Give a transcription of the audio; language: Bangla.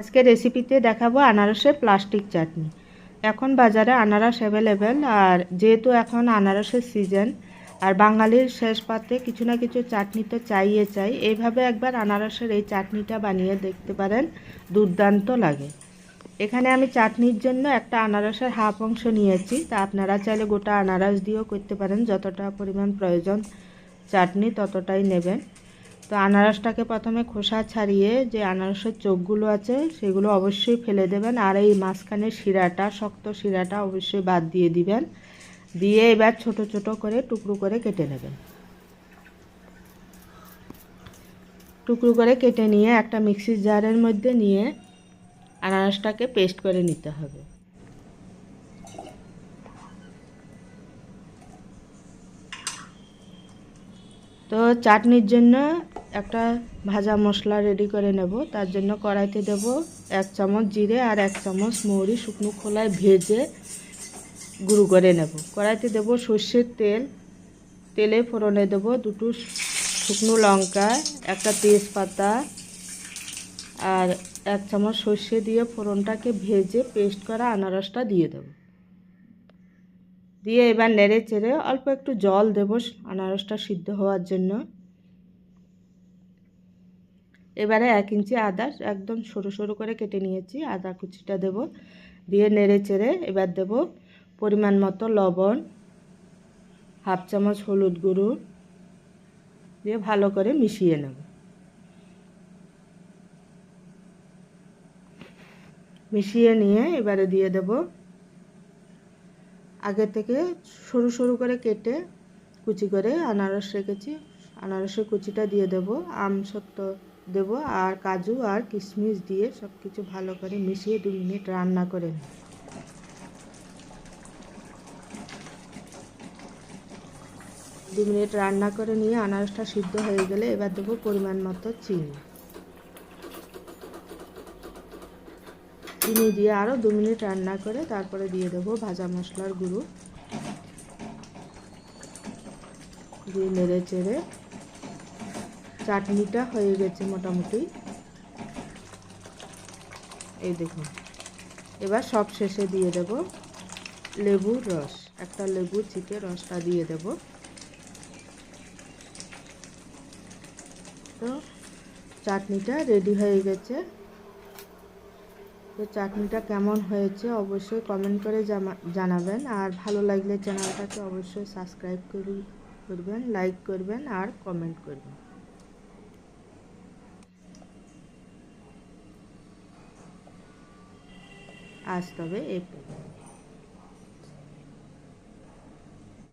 আজকে রেসিপিতে দেখাবো আনারসের প্লাস্টিক চাটনি এখন বাজারে আনারস অ্যাভেলেবেল আর যেহেতু এখন আনারসের সিজন আর বাঙালির শেষ পাতে কিছু না কিছু চাটনি তো চাইয়ে চাই, এইভাবে একবার আনারসের এই চাটনিটা বানিয়ে দেখতে পারেন, দুর্দান্ত লাগে। এখানে আমি চাটনির জন্য একটা আনারসের হাফ অংশ নিয়েছি, তা আপনারা চাইলে গোটা আনারস দিয়েও করতে পারেন, যতটা পরিমাণ প্রয়োজন চাটনি ততটাই নেবেন। তো আনারসটাকে প্রথমে খোসা ছাড়িয়ে যে আনারসের চোখগুলো আছে সেগুলো অবশ্যই ফেলে দেবেন আর এই মাঝখানের শিরাটা, শক্ত শিরাটা অবশ্যই বাদ দিয়ে দিবেন। দিয়ে এবার ছোট ছোট করে টুকরো করে কেটে নেবেন। টুকরো করে কেটে নিয়ে একটা মিক্সির জারের মধ্যে নিয়ে আনারসটাকে পেস্ট করে নিতে হবে। তো চাটনির জন্য একটা ভাজা মশলা রেডি করে নেব। তার জন্য কড়াইতে দেব এক চামচ জিরে আর এক চামচ মৌরি শুকনো খোলায় ভেজে গুঁড়ো করে নেব। কড়াইতে দেব সর্ষের তেল। তেলে ফোড়নে দেব দুটো শুকনো লঙ্কা, একটা তেজপাতা আর এক চামচ সর্ষে দিয়ে ফোড়নটাকে ভেজে পেস্ট করা আনারসটা দিয়ে দেবো। দিয়ে এবার নেড়ে চেড়ে অল্প একটু জল দেব আনারসটা সিদ্ধ হওয়ার জন্য। এবারে এক ইঞ্চি আদা একদম সরু সরু করে কেটে নিয়েছি, আদা কুচিটা দেব, দিয়ে নেড়ে চেড়ে এবার দেব পরিমাণ মতো লবণ, হাফ চামচ হলুদ গুঁড়ো, দিয়ে ভালো করে মিশিয়ে নেব। মিশিয়ে নিয়ে এবারে দিয়ে দেব আগে থেকে সরু সরু করে কেটে কুচি করে আনারস রেখেছি, আনারসের কুচিটা দিয়ে দেব, আম সত্য দেব আর কাজু আর কিশমিশ দিয়ে সব কিছু ভালো করে মিশিয়ে দু মিনিট রান্না করে দু মিনিট রান্না করে নিয়ে আনারসটা সিদ্ধ হয়ে গেলে এবার দেবো পরিমাণ মতো চিনি। চিনি দিয়ে আরও দু মিনিট রান্না করে তারপরে দিয়ে দেবো ভাজা মশলার গুঁড়ো। দিয়ে নেড়ে চেড়ে চাটনিটা হয়ে গেছে মোটামুটি। এই দেখুন। এবার সব শেষে দিয়ে দেব লেবুর রস। একটা লেবু চিপে রসটা দিয়ে দেব। তো চাটনিটা রেডি হয়ে গেছে। তো চাটনিটা কেমন হয়েছে অবশ্যই কমেন্ট করে জানাবেন। আর ভালো লাগলে চ্যানেলটাকে অবশ্যই সাবস্ক্রাইব করবেন, লাইক করবেন আর কমেন্ট করবেন। আজ তবে এই